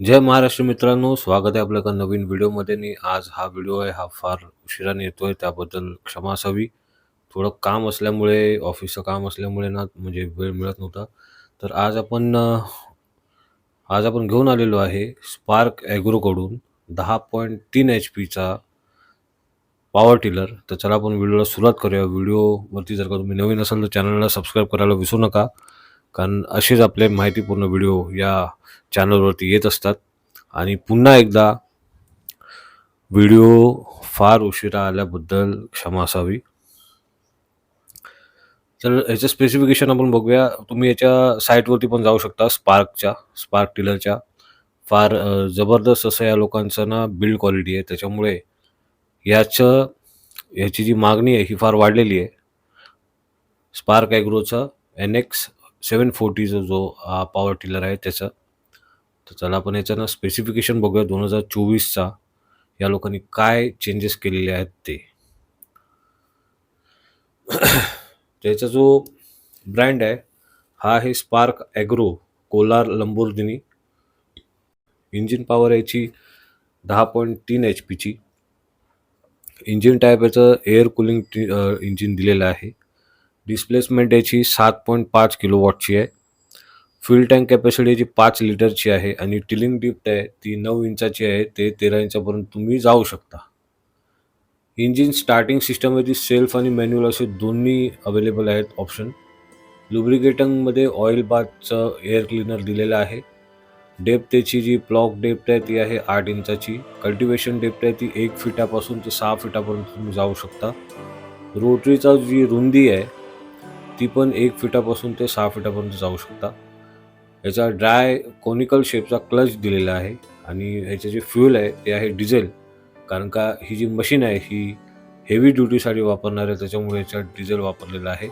जय महाराष्ट्र मित्रांनो स्वागत आहे आपलं एका नवीन व्हिडिओमध्ये. आणि आज हा व्हिडिओ आहे हा फार उशिराने येतो आहे त्याबद्दल क्षमा असावी. थोडं काम असल्यामुळे ऑफिसचं काम असल्यामुळे ना म्हणजे वेळ मिळत नव्हता. तर आज आपण आज आपण घेऊन आलेलो आहे स्पार्क ॲग्रोकडून दहा पॉईंट तीन एच पीचा पॉवर टिलर तर चला आपण व्हिडिओला सुरुवात करूया. व्हिडिओवरती जर का तुम्ही नवीन असाल तर चॅनलला सबस्क्राईब करायला विसरू नका. कारण असेच आपले माहितीपूर्ण व्हिडिओ या चॅनलवरती येत असतात. आणि पुन्हा एकदा व्हिडिओ फार उशिरा आल्याबद्दल क्षमा असावी. तर याचं स्पेसिफिकेशन आपण बघूया. तुम्ही याच्या साईटवरती पण जाऊ शकता स्पार्कच्या स्पार्क टिलरच्या फार जबरदस्त असं या लोकांचं ना बिल्ड क्वालिटी आहे. त्याच्यामुळे याचं याची जी मागणी आहे ही फार वाढलेली आहे. स्पार्क ॲग्रोचं एन एक्स सेवन फोर्टीचा जो हा पॉवर टिलर आहे त्याचा. तर चला आपण याचं ना स्पेसिफिकेशन बघूया दोन हजार चोवीसचा या लोकांनी काय चेंजेस केलेले आहेत ते. त्याचा जो ब्रँड आहे हा आहे स्पार्क ॲग्रो कोलार लंबोर्गिनी इंजिन पॉवर याची दहा पॉईंट तीन एच पीची इंजिन टाईप याचं एअर कुलिंग इंजिन दिलेलं आहे. डिस्प्लेसमेंट याची सात पॉईंट पाच किलो वॉटची आहे. फ्युल टँक कॅपॅसिटी जी पाच लिटरची आहे आणि टिलिंग डिप्ट आहे ती नऊ इंचाची आहे ते तेरा इंचापर्यंत तुम्ही जाऊ शकता. इंजिन स्टार्टिंग सिस्टममध्ये सेल्फ आणि मॅन्युअल असे दोन्ही अवेलेबल आहेत ऑप्शन लुब्रिकेटिंगमध्ये ऑइल बाथचं एअर क्लिनर दिलेलं आहे. डेप्थ त्याची जी ब्लॉक डेप्थ आहे ती आहे आठ इंचाची. कल्टिवेशन डेप्थ आहे ती एक फिटापासून ते सहा फिटापर्यंत तुम्ही जाऊ शकता. रोटरीचा जी रुंदी आहे ती पण एक फिटापासून ते सहा फिटापर्यंत जाऊ शकता. याचा ड्राय कोनिकल शेपचा क्लच दिलेला आहे आणि ह्याचे जे फ्यूल आहे ते आहे डिझेल. कारण का ही जी मशीन आहे ही हेवी ड्युटीसाठी वापरणार आहे त्याच्यामुळे याच्यात डिझेल वापरलेलं आहे.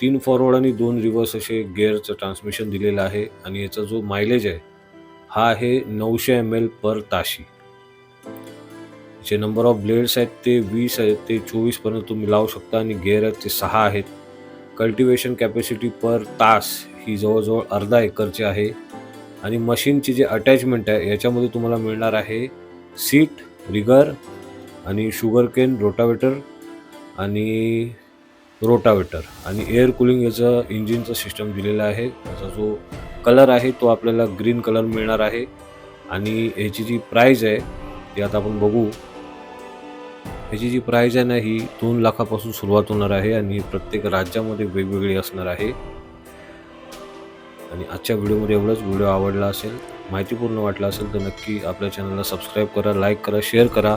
तीन फॉरवर्ड आणि दोन रिव्हर्स असे गेअरचं ट्रान्समिशन दिलेलं आहे आणि याचा जो मायलेज आहे हा आहे नऊशे एम एल पर ताशी. जे नंबर ऑफ ब्लेड्स आहेत ते वीस आहेत ते चोवीसपर्यंत तुम्ही लावू शकता आणि गेअर आहेत ते सहा आहेत. कल्टिवेशन कॅपॅसिटी पर तास ही जवळजवळ अर्धा एकरची आहे. आणि मशीनची जे अटॅचमेंट आहे याच्यामध्ये तुम्हाला मिळणार आहे सीट रिगर आणि शुगर केन रोटावेटर आणि रोटावेटर आणि एअर कुलिंग याचं इंजिनचं सिस्टम दिलेलं आहे. याचा जो कलर आहे तो आपल्याला ग्रीन कलर मिळणार आहे. आणि याची जी प्राईज आहे ती आता आपण बघू. ह्याची जी प्राईज आहे ना ही दोन लाखापासून सुरुवात होणार आहे आणि प्रत्येक राज्यामध्ये वेगवेगळी असणार आहे. आणि आजच्या व्हिडिओमध्ये एवढंच. व्हिडिओ आवडला असेल माहितीपूर्ण वाटला असेल तर नक्की आपल्या चॅनलला सबस्क्राईब करा लाईक करा शेअर करा.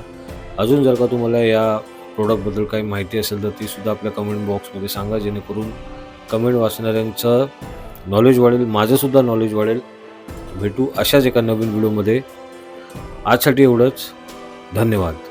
अजून जर का तुम्हाला या प्रोडक्टबद्दल काही माहिती असेल तर ती सुद्धा आपल्या कमेंट बॉक्समध्ये सांगा जेणेकरून कमेंट वाचणाऱ्यांचं नॉलेज वाढेल माझंसुद्धा नॉलेज वाढेल. भेटू अशाच एका नवीन व्हिडिओमध्ये. आजसाठी एवढंच. धन्यवाद.